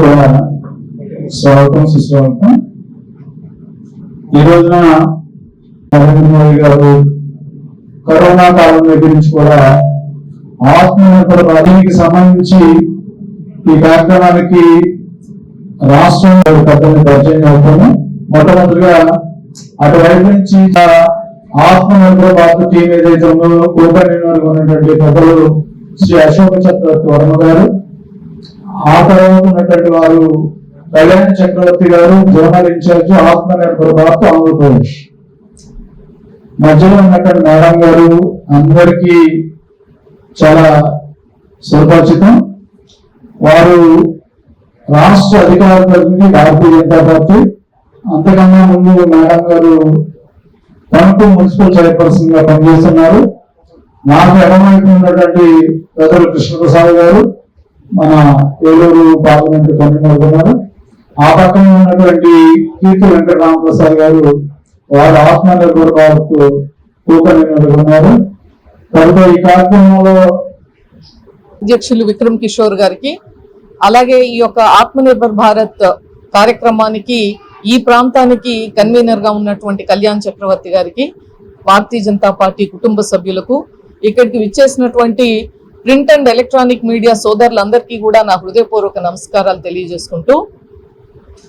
కూడా స్వాగతం సుస్వాగతం. ఈ రోజున నరేంద్ర మోడీ గారు కరోనా కాలం దగ్గర నుంచి కూడా ఆత్మనిర్భర దీనికి సంబంధించి ఈ కార్యక్రమానికి రాష్ట్రంలో పెద్దని పరిచయం అవుతాము మొట్టమొదటిగా అటువైపు నుంచి ఆత్మనిర్భర భారత టీం ఏదైతే ఉందో కోపర్ణంలో ఉన్నటువంటి పెద్దలు శ్రీ అశోక్ చక్రవర్తి వర్మ గారు ఆ తర్వాత ఉన్నటువంటి వారు కళ్యాణ్ చక్రవర్తి గారు జోనల్ ఇన్ఛార్జ్ ఆత్మనిర్భర్ భారత్ ఆంధ్రప్రదేశ్. మధ్యలో ఉన్నటువంటి మేడం గారు అందరికీ చాలా సుపరిచితం వారు రాష్ట్ర అధికార ప్రతినిధి భారతీయ జనతా పార్టీ. అంతకన్నా ముందు మేడం గారు తణుకు మున్సిపల్ చైర్పర్సన్గా పనిచేస్తున్నారు నాకు ఎడమైపు ఉన్నటువంటి పెద్దలు కృష్ణప్రసాద్ గారు మన ఏలూరు పార్లమెంట్ కన్వీనర్ ఉన్నారు. ఆ పక్కన ఉన్నటువంటి కీర్తి వెంకటరామప్రసాద్ గారు వారు ఆత్మనిర్భర్ భారత్ కన్వీనర్ ఉన్నారు. తర్వాత ఈ కార్యక్రమంలో అధ్యక్షులు విక్రమ్ కిషోర్ గారికి అలాగే ఈ యొక్క ఆత్మనిర్భర్ భారత్ కార్యక్రమానికి ఈ ప్రాంతానికి కన్వీనర్గా ఉన్నటువంటి కళ్యాణ్ చక్రవర్తి గారికి భారతీయ జనతా పార్టీ కుటుంబ సభ్యులకు ఇక్కడికి విచ్చేసినటువంటి ప్రింట్ అండ్ ఎలక్ట్రానిక్ మీడియా సోదరులందరికీ కూడా నా హృదయపూర్వక నమస్కారాలు తెలియజేసుకుంటూ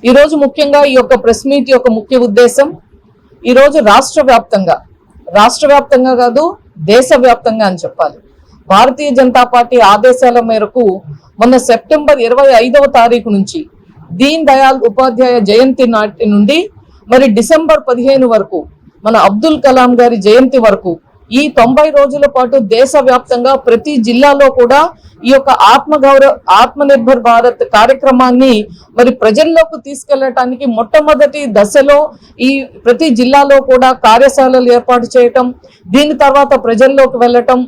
ఈరోజు ముఖ్యంగా ఈ యొక్క ప్రెస్ మీట్ యొక్క ముఖ్య ఉద్దేశం ఈరోజు రాష్ట్ర వ్యాప్తంగా రాష్ట్ర వ్యాప్తంగా కాదు దేశవ్యాప్తంగా అని చెప్పాలి. భారతీయ జనతా పార్టీ ఆదేశాల మేరకు మొన్న సెప్టెంబర్ ఇరవై ఐదవ తారీఖు నుంచి దీన్ దయాల్ ఉపాధ్యాయ జయంతి నాటి నుండి మరి డిసెంబర్ పదిహేను వరకు మన అబ్దుల్ కలాం గారి జయంతి వరకు ఈ తొంభై రోజుల పాటు దేశవ్యాప్తంగా ప్రతి జిల్లాలో కూడా ఈ యొక్క ఆత్మగౌరవ ఆత్మనిర్భర్ భారత్ కార్యక్రమాన్ని మరి ప్రజల్లోకి తీసుకెళ్ళటానికి మొట్టమొదటి దశలో ఈ ప్రతి జిల్లాలో కూడా కార్యశాలలు ఏర్పాటు చేయటం దీని తర్వాత ప్రజల్లోకి వెళ్ళటం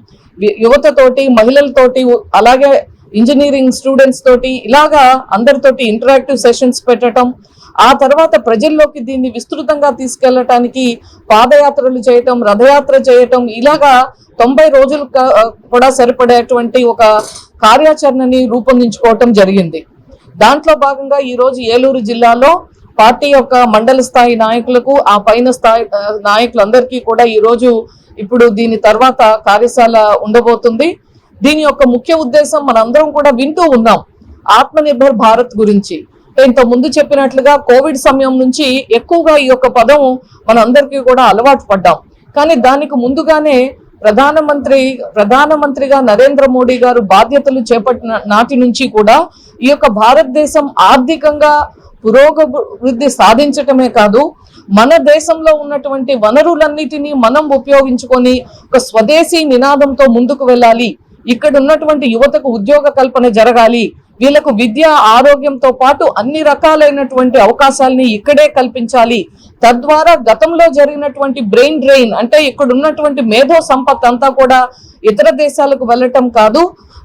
యువతతోటి మహిళలతోటి అలాగే ఇంజనీరింగ్ స్టూడెంట్స్ తోటి ఇలాగా అందరితోటి ఇంటరాక్టివ్ సెషన్స్ పెట్టడం ఆ తర్వాత ప్రజల్లోకి దీన్ని విస్తృతంగా తీసుకెళ్ళటానికి పాదయాత్రలు చేయటం రథయాత్ర చేయటం ఇలాగా తొంభై రోజులు కూడా సరిపడేటువంటి ఒక కార్యాచరణని రూపొందించుకోవటం జరిగింది. దాంట్లో భాగంగా ఈరోజు ఏలూరు జిల్లాలో పార్టీ యొక్క మండల స్థాయి నాయకులకు ఆ పైన స్థాయి నాయకులందరికీ కూడా ఈరోజు ఇప్పుడు దీని తర్వాత కార్యశాల ఉండబోతుంది. దీని యొక్క ముఖ్య ఉద్దేశం మనందరం కూడా వింటూ ఉన్నాం. ఆత్మనిర్భర్ భారత్ గురించి. ఇంత ముందు చెప్పినట్లుగా కోవిడ్ సమయం నుంచి ఎక్కువగా ఈ యొక్క పదం మనందరికీ కూడా అలవాటు పడ్డాం. కానీ దానికి ముందుగానే ప్రధానమంత్రి ప్రధానమంత్రిగా నరేంద్ర మోడీ గారు బాధ్యతలు చేపట్టిన నాటి నుంచి కూడా ఈ యొక్క భారతదేశం ఆర్థికంగా పురోగవృద్ధి సాధించటమే కాదు మన దేశంలో ఉన్నటువంటి వనరులన్నిటినీ మనం ఉపయోగించుకొని ఒక స్వదేశీ నినాదంతో ముందుకు వెళ్ళాలి. ఇక్కడ ఉన్నటువంటి యువతకు ఉద్యోగ కల్పన జరగాలి. వీళ్ళకు విద్య ఆరోగ్యంతో పాటు అన్ని రకాలైనటువంటి అవకాశాలని ఇక్కడే కల్పించాలి. తద్వారా గతంలో జరిగినటువంటి బ్రెయిన్ డ్రెయిన్ అంటే ఇక్కడ ఉన్నటువంటి మేధో సంపత్ అంతా కూడా ఇతర దేశాలకు వెళ్ళటం కాదు.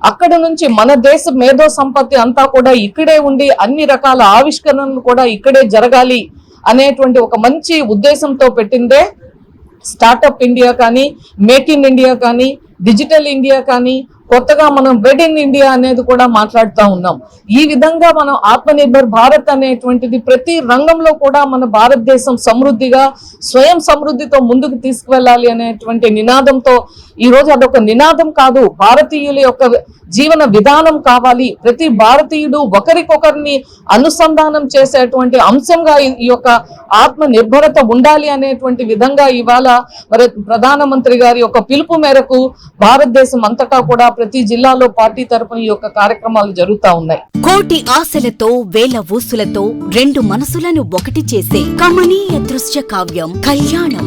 అక్కడ నుంచి మన దేశ మేధో సంపత్తి అంతా కూడా ఇక్కడే ఉండి అన్ని రకాల ఆవిష్కరణలు కూడా ఇక్కడే జరగాలి అనేటువంటి ఒక మంచి ఉద్దేశంతో పెట్టిందే స్టార్టప్ ఇండియా కానీ మేక్ ఇన్ ఇండియా కానీ డిజిటల్ ఇండియా కానీ కొత్తగా మనం వెడ్ ఇన్ ఇండియా అనేది కూడా మాట్లాడుతూ ఉన్నాం. ఈ విధంగా మనం ఆత్మనిర్భర్ భారత్ అనేటువంటిది ప్రతి రంగంలో కూడా మన భారతదేశం సమృద్ధిగా స్వయం సమృద్ధితో ముందుకు తీసుకువెళ్ళాలి అనేటువంటి నినాదంతో ఈ రోజు అదొక నినాదం కాదు. భారతీయుల యొక్క జీవన విధానం కావాలి. ప్రతి భారతీయుడు ఒకరికొకరిని అనుసంధానం చేసేటువంటి అంశంగా ఈ- ఈ యొక్క ఆత్మ నిర్భరత ఉండాలి అనేటువంటి విధంగా ఇవాళ మరి ప్రధానమంత్రి గారి యొక్క పిలుపు మేరకు భారతదేశం అంతటా కూడా ప్రతి జిల్లాలో పార్టీ తరపున ఈ యొక్క కార్యక్రమాలు జరుగుతా ఉన్నాయి. కోటి ఆశలతో వేల ఊసులతో రెండు మనసులను ఒకటి చేసే కమనీయ దృశ్య కావ్యం కళ్యాణం.